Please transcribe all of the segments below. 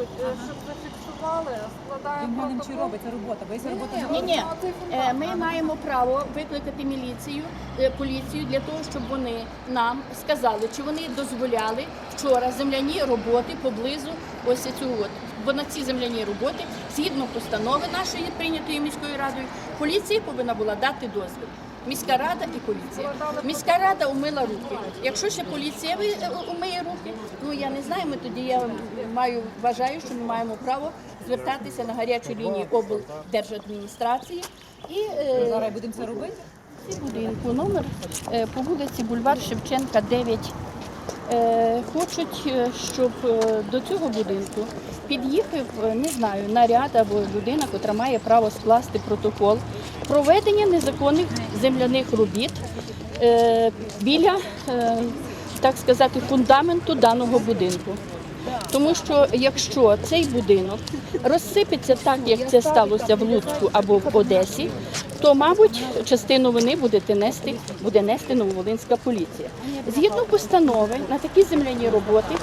пишуть, е, щоб зафіксували, складаємо Він чи протокол. робить робота, бо якщо робота Ні, Ні, Е. Ми маємо право викликати міліцію, е, поліцію для того, щоб вони нам сказали, чи вони дозволяли вчора земляні роботи поблизу ось от. Бо на ці земляні роботи, згідно постанови нашої прийнятої міською радою, поліція повинна була дати дозвіл. Міська рада і поліція. Міська рада умила руки. Якщо ще поліція ви- е, умиє руки, ну я не знаю. Ми тоді я маю вважаю, що ми маємо право звертатися на гарячу лінію облдержадміністрації і е, зараз будемо це робити. будинку номер е, по вулиці Бульвар Шевченка 9. Е, Хочуть, е, щоб е, до цього будинку під'їхав, не знаю, наряд або людина, яка має право скласти протокол проведення незаконних земляних робіт біля, так сказати, фундаменту даного будинку. Тому що якщо цей будинок розсипеться так, як це сталося в Луцьку або в Одесі, то, мабуть, частину вини буде нести, буде нести Нововолинська поліція. Згідно постанови на такі земляні роботи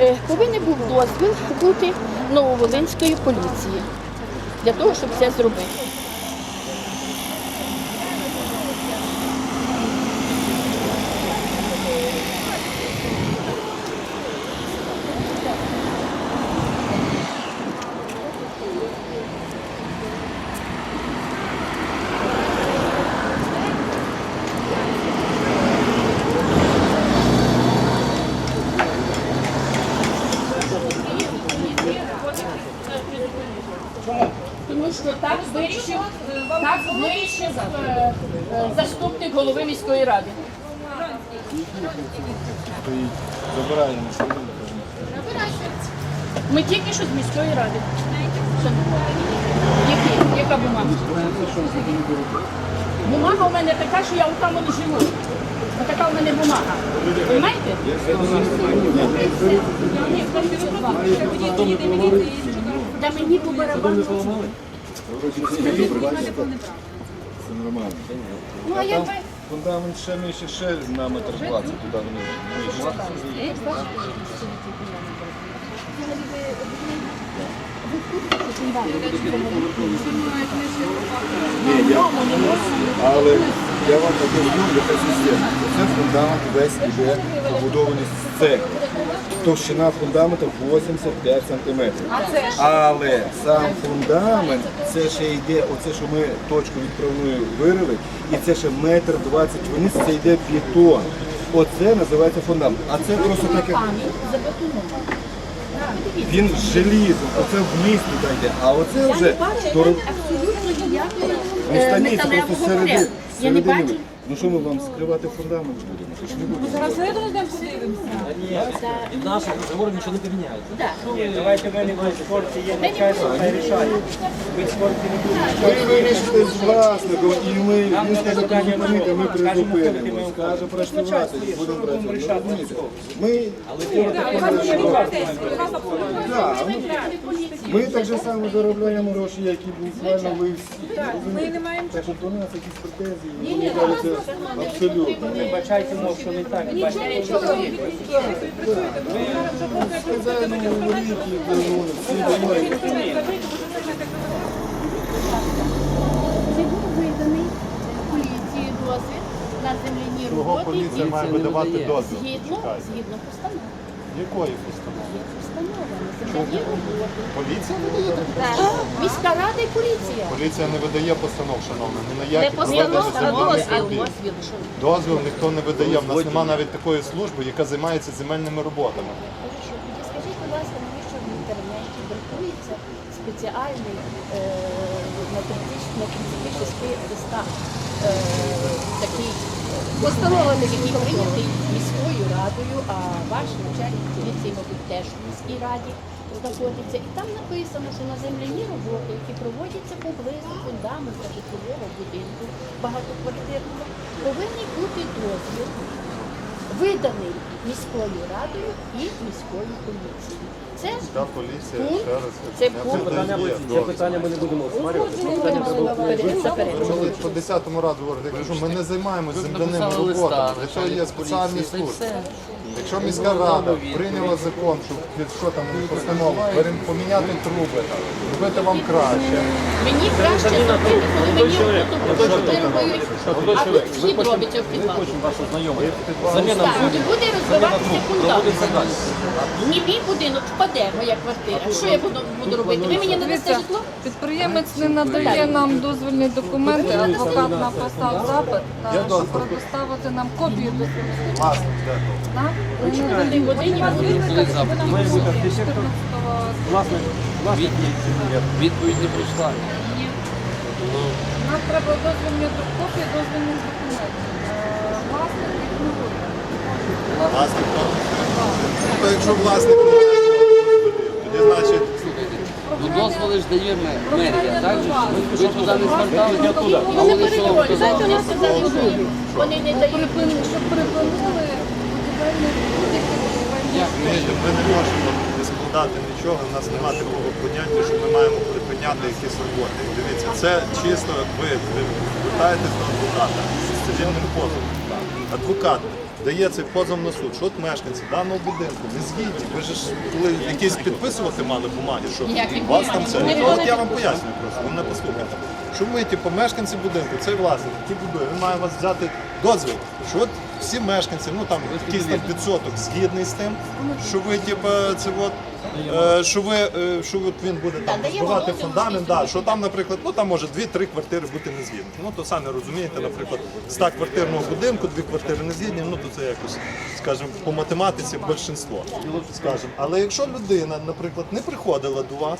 е, повинен був дозвіл бути Нововолинської поліції для того, щоб це зробити. Тому що так вирішив, так вирішив е, е, заступник голови міської ради. Ми тільки що з міської ради. Які? Яка бумага? Бумага у мене така, що я там не живу. Така у мене бумага. Понимаєте? Та мені по барабану. Це нормально. Ну а ви? Фундамент ще нижче, ще на метр 20 туди нижче. Ні, я, але я вам покажу, яка система. Це фундамент весь іде побудований з цегли. Товщина фундаменту 85 см. Але сам фундамент, це ще йде, оце, що ми точку відправною вирили, і це ще метр 20 вниз, це йде бетон. Оце називається фундамент. А це просто так як він з желізом, оце вниз туди йде. А оце Я вже не бачу то абсолютно ніякої металевого. Я не бачу. Ну що ми вам скривати фундамент будемо? Це ж не буде. Зараз середу йдемо подивимося. В наших разговорах нічого не поміняється. Да. Давайте ми не в спорті є начальство, хай рішає. Ви в спорті не будете. Ви вирішите з власником, і ми він скаже призупинити, ми призупинимо. ми Скаже працювати, будемо працювати. Ну, розумієте? Ми Да, ми- Ми так же само заробляємо гроші, як і буквально ви всі. Ми не маємо так, що до нас якісь претензії, мені кажеться, абсолютно. Бачайте, мов, що не так. Сказали, ну, говоріть, ну, всі дають. Це був виданий поліції дозвіл на земляні Чого роботи. поліція має видавати дозвіл? Згідно, згідно постанови. Якої постанови? Постанова. Поліція не видає? Міська рада і поліція. Поліція не видає постанов, шановна, ні на Не які постанова, а дозвіл. Дозвіл ніхто не видає. У нас немає навіть такої служби, яка займається земельними роботами. Скажіть, будь ласка, навіщо в інтернеті друкується спеціальний е, на 30 на 36 е, такий постанова, який прийнятий міською радою, а ваш начальник поліції, мабуть, теж в міській раді знаходиться. І там написано, що на земляні роботи, які проводяться поблизу фундаменту житлового будинку багатоквартирного, повинні бути дозвіл виданий міською радою і міською комісією. Це Та поліція, пункт, ще раз, це Це питання, Це питання ми не будемо обговорювати. Це питання треба по десятому разу говорите, я кажу, ми не займаємося земляними роботами. Для цього є спеціальні служби. Якщо міська рада прийняла закон, що, що там постанову, пере- поміняти труби, робити вам краще. Мені краще зробити, коли мені вирубують, а тут вхід робиться в підвал. Так, і буде розвиватися фундамент. Ні, мій будинок впаде, моя квартира. Що я буду, буду робити? Ви мені надасте Дивіться, житло? підприємець не надає нам дозвільні документи, адвокат написав запит, е, щоб предоставити нам копію дозвільних документів. Так. Так? Чотири годині Має бути архітектор. Власник, власник. Відповідь не прийшла. Нам треба дозвільні до- копії дозвільних документів. Е, Власник буде. Власник то. Ну, якщо власник тоді значить Ну дозволи ж дає мерія, так же? Ви туди не звертались, я туди. А Вони що вони не дають. Щоб припинили будівельні будь-які будівельні. Як ви? Розумієте, ми не можемо не складати нічого, у нас немає такого поняття, що ми маємо припиняти якісь роботи. Дивіться, це чисто ви ви звертаєтесь до адвоката з цивільним позовом. Адвокат дає цей позов на суд, що от мешканці даного будинку не згідні. Ви ж коли якісь підписувати мали бумаги, що у вас там це. Ну, От я вам пояснюю просто, ви мене послухайте. Що ми, типу, мешканці будинку, цей власник, який будує, він має вас взяти дозвіл, що от всі мешканці, ну там якийсь там відсоток згідний з тим, що ви, типу, це от. е, Що ви е, що от він буде там даємо збивати фундамент, да, що там, наприклад, ну там може дві-три квартири бути незгідні. Ну то самі розумієте, наприклад, з 100 квартирного будинку дві квартири незгідні, ну то це якось, скажімо, по математиці більшинство, скажімо. Але якщо людина, наприклад, не приходила до вас,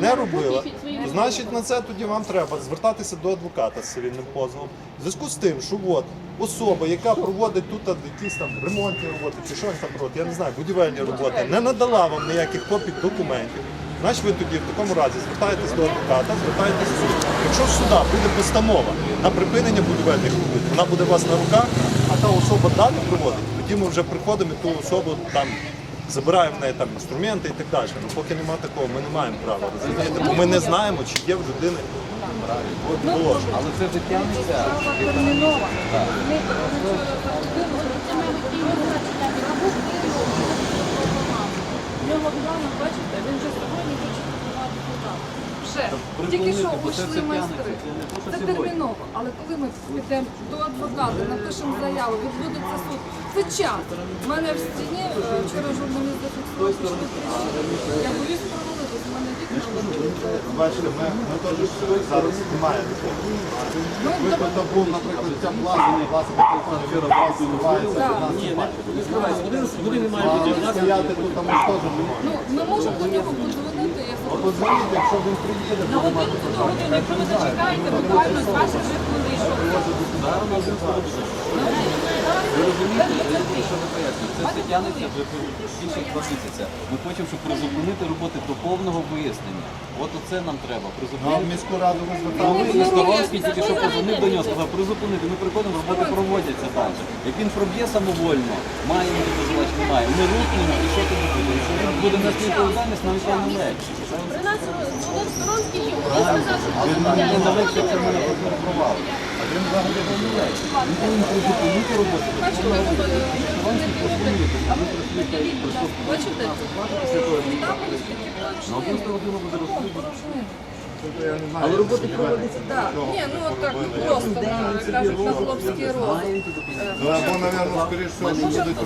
не робила, то значить на це тоді вам треба звертатися до адвоката з цивільним позовом. В зв'язку з тим, що от особа, яка проводить тут якісь там ремонтні роботи, чи що він там проводить, я не знаю, будівельні роботи, не надала вам ніяких копій документів. Значить, ви тоді в такому разі звертаєтесь до адвоката, звертаєтесь в суд. Якщо в суда буде постанова на припинення будівельних робіт, вона буде у вас на руках, а та особа далі проводить, тоді ми вже приходимо і ту особу там забираємо в неї там інструменти і так далі. Ну поки немає такого, ми не маємо права. Розумієте? Бо ми не знаємо, чи є в людини положення. Але це вже тягнеться. Бачите, він вже сьогодні хоче фундамент. Вже. Тільки що вийшли майстри. це терміново. Але коли ми підемо до адвоката, напишемо заяву, відбудеться суд, це час. У мене в стіні е, вчора журналіст зафіксував, що. Я боюсь у мене. Бачите, ми, ми теж зараз немає такого. Випадок то був, наприклад, ця власне, власне, телефон вас зливається, нас не. Не скривайся, один не має бути. А стояти тут там теж не. Ну, ми можемо до нього подзвонити, я Подзвоніть, якщо він приїде, На годинку до години, якщо ви зачекаєте, буквально з ваших вже вийшов. Ви розумієте, що ви пояснюєте? Це все тягнеться вже більше два місяця. Ми хочемо, щоб призупинити роботи до повного вияснення. От оце нам треба. А в Призупинити. міську раду ви А звертали. ви Скоровський тільки що позвонив до нього, сказав, призупинити. Ми приходимо, роботи проводяться далі. Як він проб'є самовольно, маємо ми дозволити, не маємо. Ми рухнемо і що тоді буде? Якщо він буде на відповідальність, нам певно легше. При нас були сторонські юристи, сказав, що Він не легше, це мене провал. А він взагалі легше. Він повинен призупинити роботу. Бачите, Бачите, фундамент На 11 буде. Але роботи проводяться. Так, ні, ну от так просто кажуть на хлопський розум. Ну, або, мабуть, скоріш всього, будуть робити.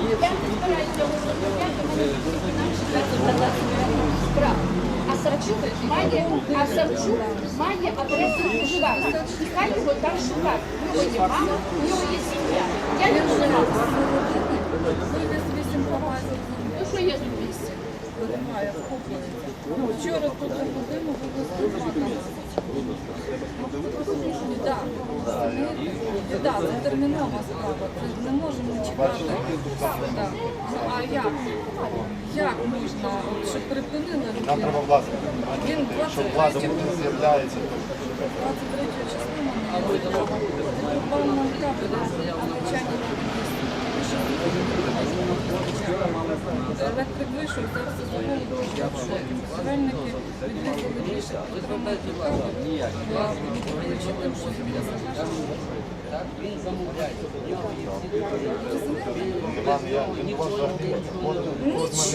Я не справ. А Сарчук має, а Сарчук має адресу проживання. І хай його там шукати. У нього є мама, у нього є сім'я. Я не розумію. Ну що? Немає, вхоплюється. Ну, вчора тут годину вивезли Так, так, це термінова справа. Це не можемо чекати. Так. Ну, а як? Як можна, от, щоб припинили Нам треба власне. Він Щоб 23 влада не з'являється. 23 числа нам видав. Буквально нам капель, англичані Електрик вийшов, все загони дуже Будівельники А отримали, що Іван, я він до вас взагалі не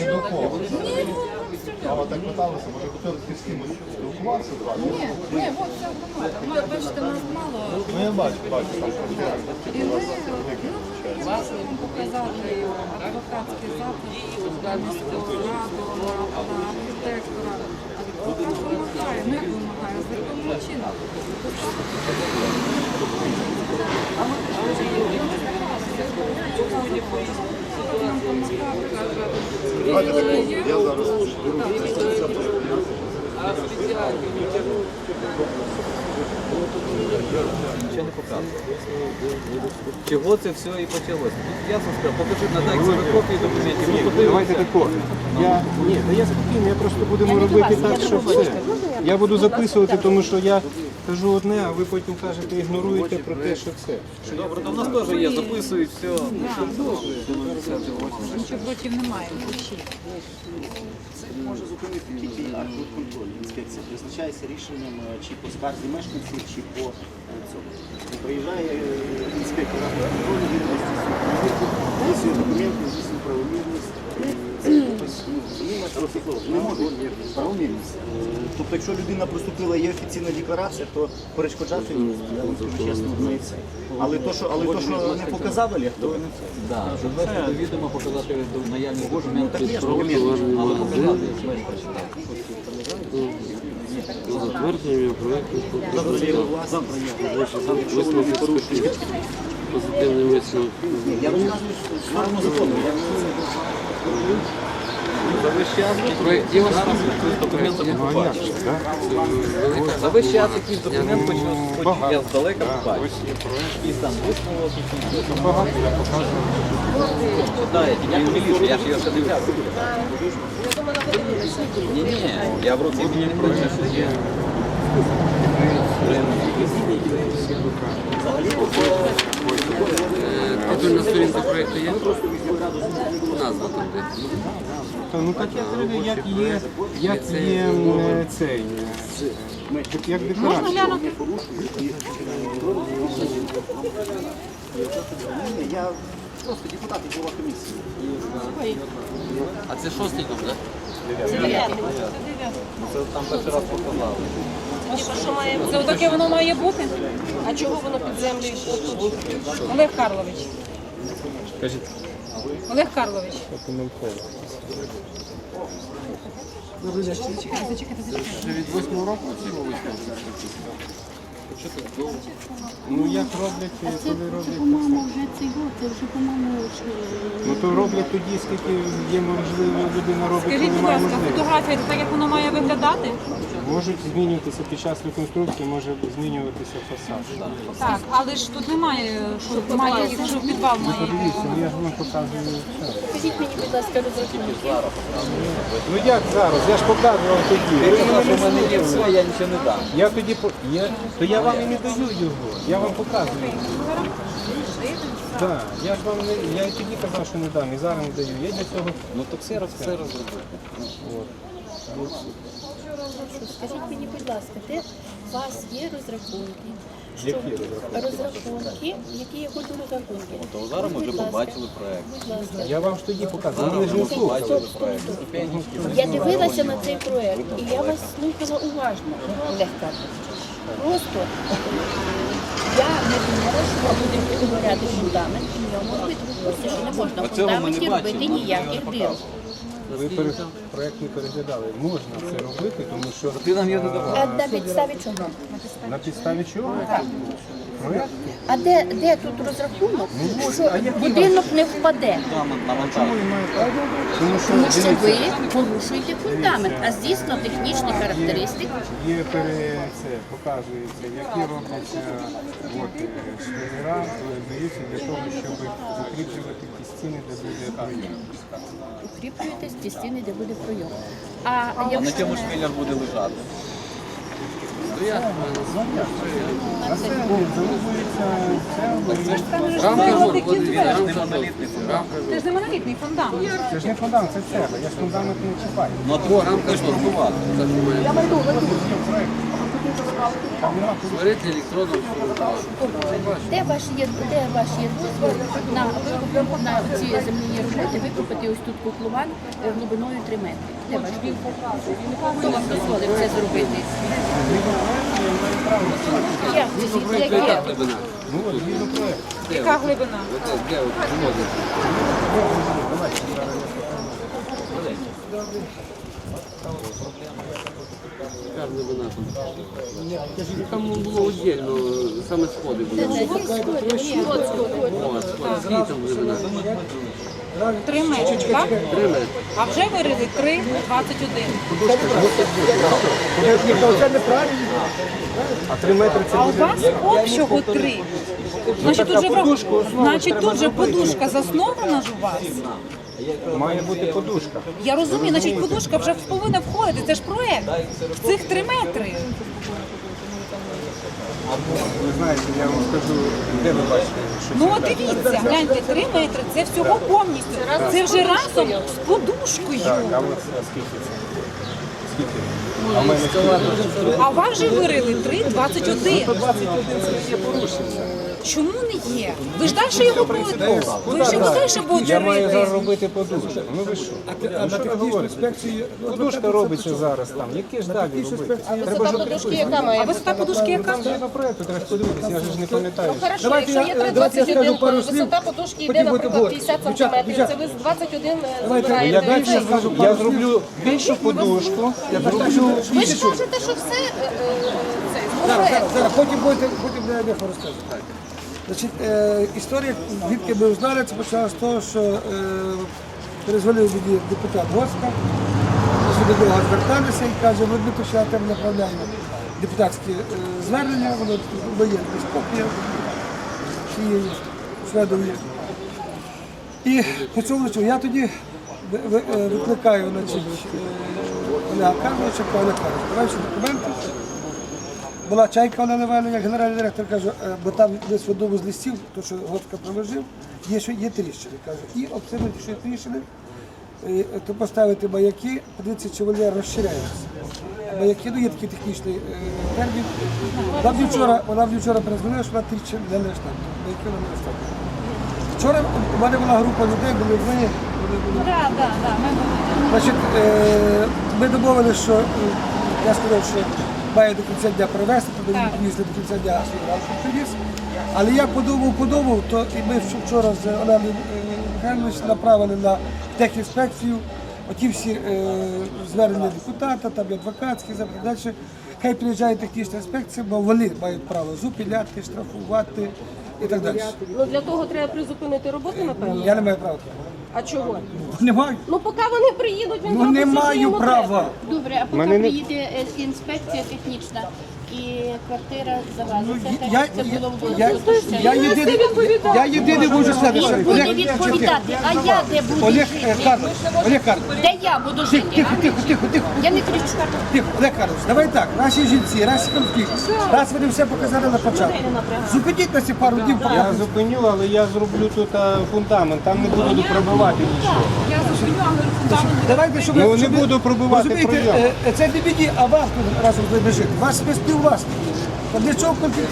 духовно. А от так питалися, може хотіли з кимось спілкуватися з вами? Ні, ні, от громада. Ми, бачите, нас мало. Ну я бачу, бачу, там І ми ну, хочемо показати адвокатський запит на раду, на архітектора. Чином. А ми нам справи каже. Я зараз Нічого не показує. Чого це все і почалося? Тут ясно сказав, покажіть на так копії документів. Ну. Давайте тако. Я ні, я спокійно, я просто будемо робити так, що все. Я буду записувати, тому що я кажу одне, а ви потім кажете, ігноруєте про те, що це. Добре, то в нас теж є, записують все. Нічого проти немає. може зупинити тільки архбудконтроль. Інспекція призначається рішенням е, чи по скарзі мешканців, чи по е, цьому. Приїжджає е, інспектор архбудконтролю, він документи, здійснює правомірність. Не можу правомірність. Тобто, якщо людина проступила, є офіційна декларація, то перешкоджати я вам скажу чесно, не це. Але то, що, але то, що не показав Олег, то не це. Да, довести до відома, показати до- наявні документи, так є ж про- але показати. Затвердження проєкту Завтра є власне. висновку порушення. Позитивний висновок. Я розказую сторону закону. За весь час якийсь документ почав, я здалека побачив. І там висновок, я не я ж його ще дивлявся. Ні, ні, я в руці мені не прочитав. Титульна сторінка проєкту є? Назва там де. Та, ну так я говорю, як є, як є е, цей, е, як Можна глянути? Я просто депутат і голова комісії. А це шостий дом, так? Це там перший раз показали. Це отаке воно має бути? А чого воно під землею? Олег Карлович. Олег Карлович. Від восьмого року ці вулиці? Ну як роблять, е, коли це роблять. по-моєму, вже цей год, це вже, по-моєму, е, Ну то роблять тоді, скільки є можливо, людина робить, Скажіть, коли будь ласка, фотографія це так, як воно має виглядати? Можуть змінюватися під час реконструкції, може змінюватися фасад. Так, але ж тут немає, що має, якщо підвал має. Дивіться, ну, я ж вам показую все. Скажіть мені, будь ласка, розрахунки. Ну як зараз? Я ж показував тоді. Ви мене що в не мене є слухали. все, я нічого не дам. Я тоді по я, то я вам і не даю його. Я вам показую. Так, я ж вам не я і тоді казав, що не дам, і зараз не даю. Я для цього Ну то все, все розробити. Скажіть мені, будь ласка, де у вас є розрахунки? Які розрахунки? Які є розрахунки? То зараз ми вже побачили проект. Будь ласка. я вам ж тоді показав. Зараз ми вже побачили проект. Я дивилася на цей проект і я вас слухала уважно, Карлович. Просто я не думала, що ми будемо підгоряти фундамент і в ньому робити. Що не можна в фундаменті робити ніяких його. Ви пере- проект не переглядали. Можна це робити, тому що Ти нам його не давав. А на підставі чого? на підставі чого? А де, де тут розрахунок, що будинок не впаде? Тому що ви порушуєте фундамент, а звісно технічні характеристики. Є пере, це показується, які робляться е, швелера, даються для того, щоб укріплювати ті стіни, де буде прийом. Укріплюєтесь ті стіни, де буде пройом. А А на чому шпилер буде лежати? Це Там Рамка ж не монолітний фундамент. Це ж не монолітний фундамент. Це ж не фундамент, це цегла. Я ж фундамент не чіпаю. Ну, а тут рамка ж торгувати. Смотрите електроном. Де ваш є, де ваш є дозвіл на викуп на ці земляні роботи викупити ось тут котлован е, глибиною 3 метри? Де ваш? Хто вам дозволив це зробити? Як? Яке? Яка глибина? Там було віддільно, саме сходи були. От, скільки там глибина? Три метри, так? А вже вирили три, 21. А 3 метри це А у вас общого три. Значить, тут же, врах- Значить, тут же подушка заснована ж у вас. Має бути подушка. Я розумію, значить подушка вже повинна входити. Це ж проект. В цих три метри. Ви знаєте, я вам скажу, де ви бачите, що Ну от дивіться, гляньте, три метри це всього повністю. Це вже разом з подушкою. так, а скільки це? Скільки? А в мене скільки? А вам же вирили 3,21. 21 це не є порушення. Чому не є? Ви ж далі його будете. Ви ж його далі будете Я маю зараз робити подушку. Ну ви що? А що ви говорите? Подушка робиться зараз там. Які ж далі робити? Треба ж А висота подушки яка? там згідно проекту, треба ж подивитися, я ж не пам'ятаю. Хорошо, якщо є 3,21, то висота подушки йде, наприклад, 50 см. Це ви з 21 Я збираєте. далі скажу, я зроблю більшу подушку, я зроблю Ви ж кажете, що все е, е, це Зараз, зараз, зараз, потім будете, потім не розказувати. Значить, е, історія, звідки ми узнали, це почалося з того, що е, перезвонив мені депутат Госка, ми до нього зверталися і каже, ми що там направляю депутатське е, звернення, воно є без копія цієї Шведової. І по цьому речу, я тоді е, викликаю значить, е, Олега Карловича, кажу, Олег Карлович, давай всі документи. Була чайка Івановна, як генеральний директор каже, е, бо там десь в одному з листів, то що Гоцка проложив, є, що є тріщини. Каже, і обсидити, що є тріщини, е, то поставити маяки, подивитися, чи вони розширяються. Маяки, ну є такий технічний е, термін. Вона мені вчора, вона мені вчора перезвонила, що вона тріщин не там. Маяки вона не лише Вчора у мене була група людей, були ми, були, були Так, так, так. Значить, ми домовилися, що я сказав, що має до кінця дня привезти, то мені привезли до кінця дня свій привіз. Але я подумав, подумав, то і ми вчора з Оленою е, Михайлович направили на техінспекцію оті всі е, звернення депутата, там і адвокатські. Далі хай приїжджає технічна інспекція, бо вони мають право зупиняти, штрафувати і так далі. Ну для того треба призупинити роботу, напевно. Я не маю права. А чого? Немає. Ну поки вони приїдуть, він Ну зробить не все, що маю йому права. треба. Добре, а поки Мене не- приїде е, інспекція технічна і квартира завалиться, Ну, Я, це я, було я, я, єдиний, я можу сказати, Він буде Олег, відповідати, а я де буду Олег е, жити? Карлович, Олег Карлович, Де я буду тихо, жити? тихо, тихо, тихо, тихо, Я не кричу. тихо, Олег Карлович, давай так, наші жінці, раз конфлікт, раз вони все показали на початку. Зупиніть нас ці пару днів, поки Я зупиню, але я зроблю тут а, фундамент, там не буду пробивати нічого. Я зупиню, але фундамент. Давайте, щоб Ну, не щоб ви- буду пробивати розумієте, прийом. е, Це не мені, а вас тут разом жити. Вас ви співвласники. Та Для чого конфлікт?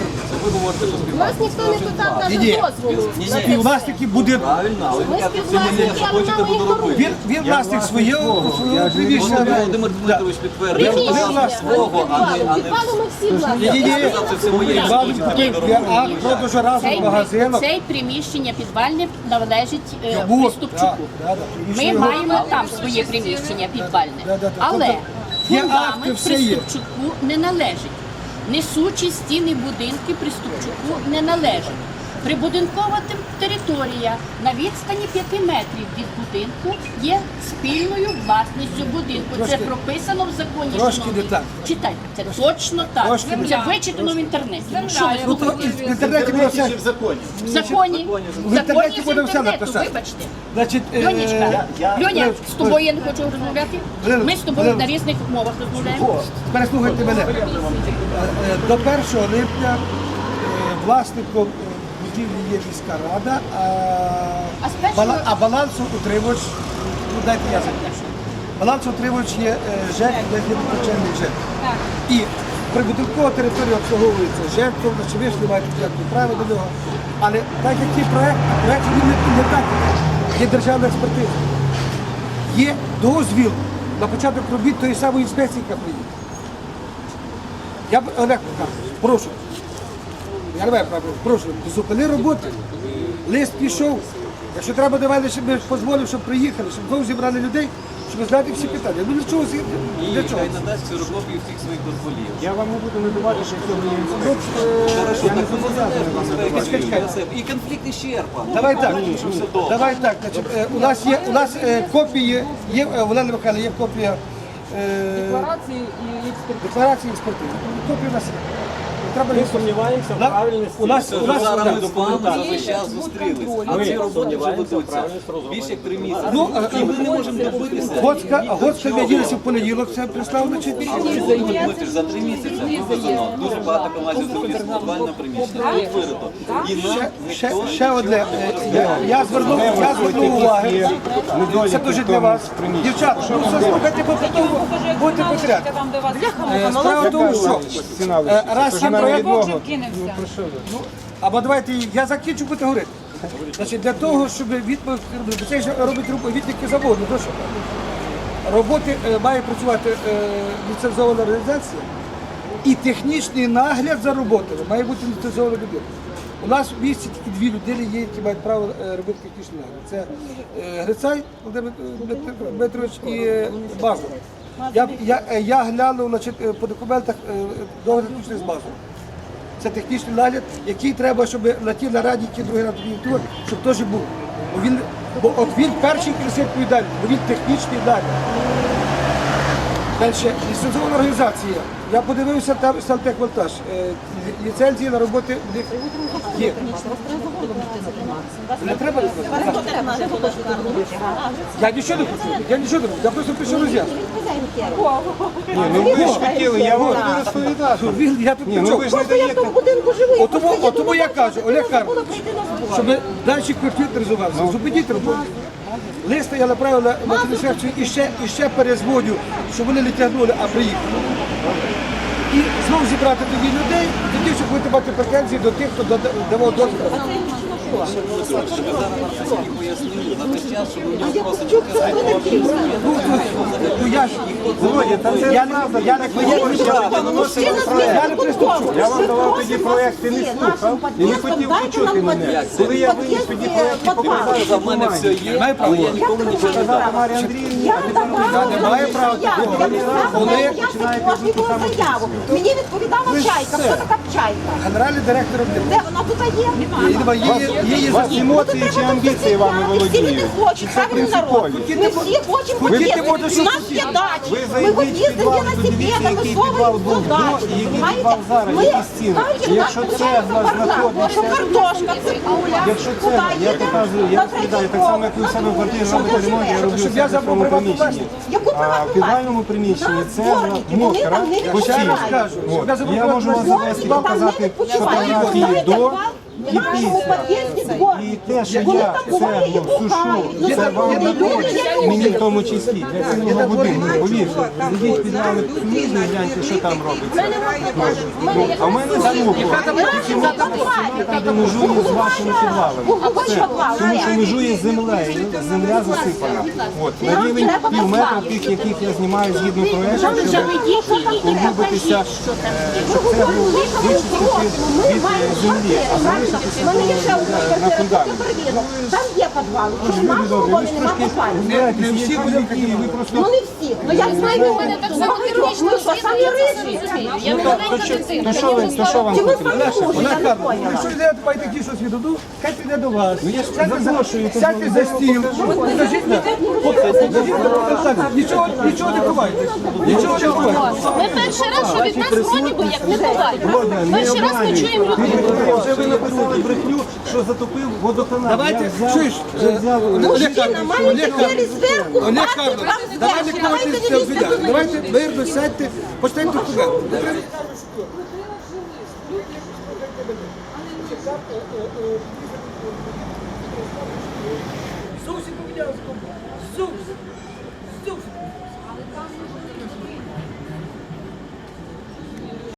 Нас ніхто не питав навіть дозволу. Співвласники але Ми співвласники, але нам. Він, власник свого, свого приміщення. Володимир Дмитрович підтвердив, що Приміщення, сказав свого, а не, а не Підвали ми всі власники. Ні, ні, ні. сказав, це все моє. Вам купив я продажу разом Цей, приміщення підвальне належить е, Приступчуку. Ми маємо там своє приміщення підвальне. Да, да, да. Але Є акти, фундамент все є. Приступчуку не належить. Несучі стіни будинки Приступчуку не належать. Прибудинкова територія на відстані 5 метрів від будинку є спільною власністю будинку. Це прописано в законі. трошки не так. Читайте, це точно так. Трошки не Це так. вичитано в інтернеті. Ну, що ви Ну, то слухаєте? в інтернеті буде все. в законі. В законі. В інтернеті з буде все інтернету, написано. Вибачте. Значить, е, Льонічка, я- Льоня, я- з тобою я не хочу розмовляти. Ми з тобою на різних мовах розмовляємо. Переслухайте мене. Е, е, До 1 липня е, власником е, будівлі є міська рада, а, бала- а балансоутримувач, ну дайте я закінчу. Балансоутримувач є е, ЖЕК, є відпочинний ЖЕК. І прибудинкова територія обслуговується ЖЕКом, значить ви ж не маєте ніякого права до нього. Але так як є проект, а проект він не, не так. Є державна експертиза. Є дозвіл на початок робіт тої самої інспекції, яка приїде. Я б Олег Михайлович, прошу. Права, прошу, зупини роботи. Лист пішов. Якщо треба, давай щоб ми дозволив, щоб приїхали, щоб знову зібрали людей, щоб знати всі питання. Ну для чого? зі- Для чого? хай надасть ксерокопію всіх своїх дозволів. Я вам не буду надавати, що є інструкція. Я не зобов'язаний вам надавати. І конфлікт ісчерпаний. Давай так. Давай так. Значить, е, у нас є у нас е, копії, є е, Олена Михайловна, є копія е, Декларації і експертизи. декларації експертизи. Копія у нас є. Треба Ми сумніваємося в правильності. у нас у нас зараз ми з вами за весь зустрілись. А Ми ці роботи вже сумніваємося в ведуться більше як три місяці. Ну, І ми не можемо добитися. Гоцька, Гоцька відділися в понеділок, це прислав на ж за три місяці вивезено дуже багато камазів зробити складувальне приміщення. Тут вирито. І нам Ще, ніхто ще одне. Я, я звернув, я звернув увагу. Це дуже для вас. Дівчата, ну все слухайте, бо потім будете потряти. Е, Справа в тому, що е, раз ж проєкт, навіть Бог ну, або давайте я закінчу, будете говорити. Значить, для того, щоб відповідь, це ж робить роб- відліки заводу, то що роботи е, має працювати е, ліцензована організація і технічний нагляд за роботами має бути ліцензована людина. У нас в місті тільки дві людини є, які мають право е, робити технічний нагляд. Це е, Грицай Володимир Дмит- Дмитрович і е, Базов. Я, я, е, я глянув значить, е, по документах е, договір заключений з Базовим. Це технічний нагляд, який треба, щоб на тій нараді, другий раз тур, щоб теж був. Бо він, бо от він перший несе відповідальність, бо він технічний нагляд. Далі, ліцензована організація. Я подивився там Сантехмонтаж. Е, Ліцензії на роботи в них є. Не треба. Я нічого не хочу. Я нічого не хочу. Я просто прийшов роз'яснити. Ні, ну ви ж хотіли, я вам буду розповідати. Я тут Ні, ну ви ж не даєте. От тому, я кажу, Олег Карлович, щоб далі конфлікт розвивався, зупиніть роботу. Листа я направив на, на адміністрацію і ще, і ще перезвоню, щоб вони не тягнули, а приїхали. І знову зібрати тоді людей, тоді щоб будете мати претензії до тих, хто давав дозвіл. Пояснили на той час, щоб у нього просто чітко знайти Ну, ну, Володя, та це я, не- правда, я приступчу. Я вам давав тоді проект, ти не слухав і не хотів почути мене. Коли я виніс тоді проект, і показав За мене все є, Має право. я нікому нічого не дав. Тамарі Андріївні, Я не маю права такого. Коли Мені відповідала чайка. Хто така чайка? генеральний директор Де вона тут є? Немає, її- емоції чи амбіції вами Всі люди хочуть, правильно народ? Ми всі хочемо Хотіти У нас є дачі. Ми зайдіть в поїздимо підвал, велосипедом, подивіться, який підвал висовуємо був до до дачі. і який Понимаєте? підвал зараз, Ми Якщо це знаходиться- що картошка, цибуля, Якщо це, куди я їде? показую, я На розповідаю, так само, як ви в себе в квартирі Що робите ремонт, я роблю Щоб я в приватну приміщенні. Яку А в приватну підвальному приміщенні це Дворники, вони мокра, там не Я відпочивають. я можу вас завести, Там не показати відпочивають. фотографії Знаєте, до в нашому під'їзді дворники. І те, що Вони я там це і ну, сушу. Ну, це вам люди, які мені в тому числі, для цілого будинку, повірте. Зайдіть підвали суміжні, гляньте, що там робиться. Ну, А в мене слухо, я межує з вашими підвалами. Все. Тому що межує з землею, земля засипана. От, на рівень пів метра тих, яких я знімаю згідно проєкту, щоб углубитися, е, щоб це було вичистити від е, землі, а залишитися Мене є Там є підвал. Чому в Люди нашому добрі, ви домі ж нема трошки підвалу? розбираєтесь, є чоловіки, і ви просто Ну не всі. Ну як знайде у мене так само героїчно самі рижі. Я не маленька дитина. То що ви, то що вам потрібно? Олег Карлович, якщо йде маєте ті, що світоду, хай піде до вас. Ну, я ж Сядьте за- запрошую, Сядьте за стіл. Покажіть на- покажіть Нічого, нічого не ховайте. Нічого не ховайте. Ми перший раз, що від нас вроді би як не буває. Перший раз ми чуємо людей. Вже ви написали брехню, що затопив водоканал. Давайте, Я чуєш, я е, взяв- Олег Карлович, Олег Карлович, давай не. Давайте мирно сядьте, почнемо тут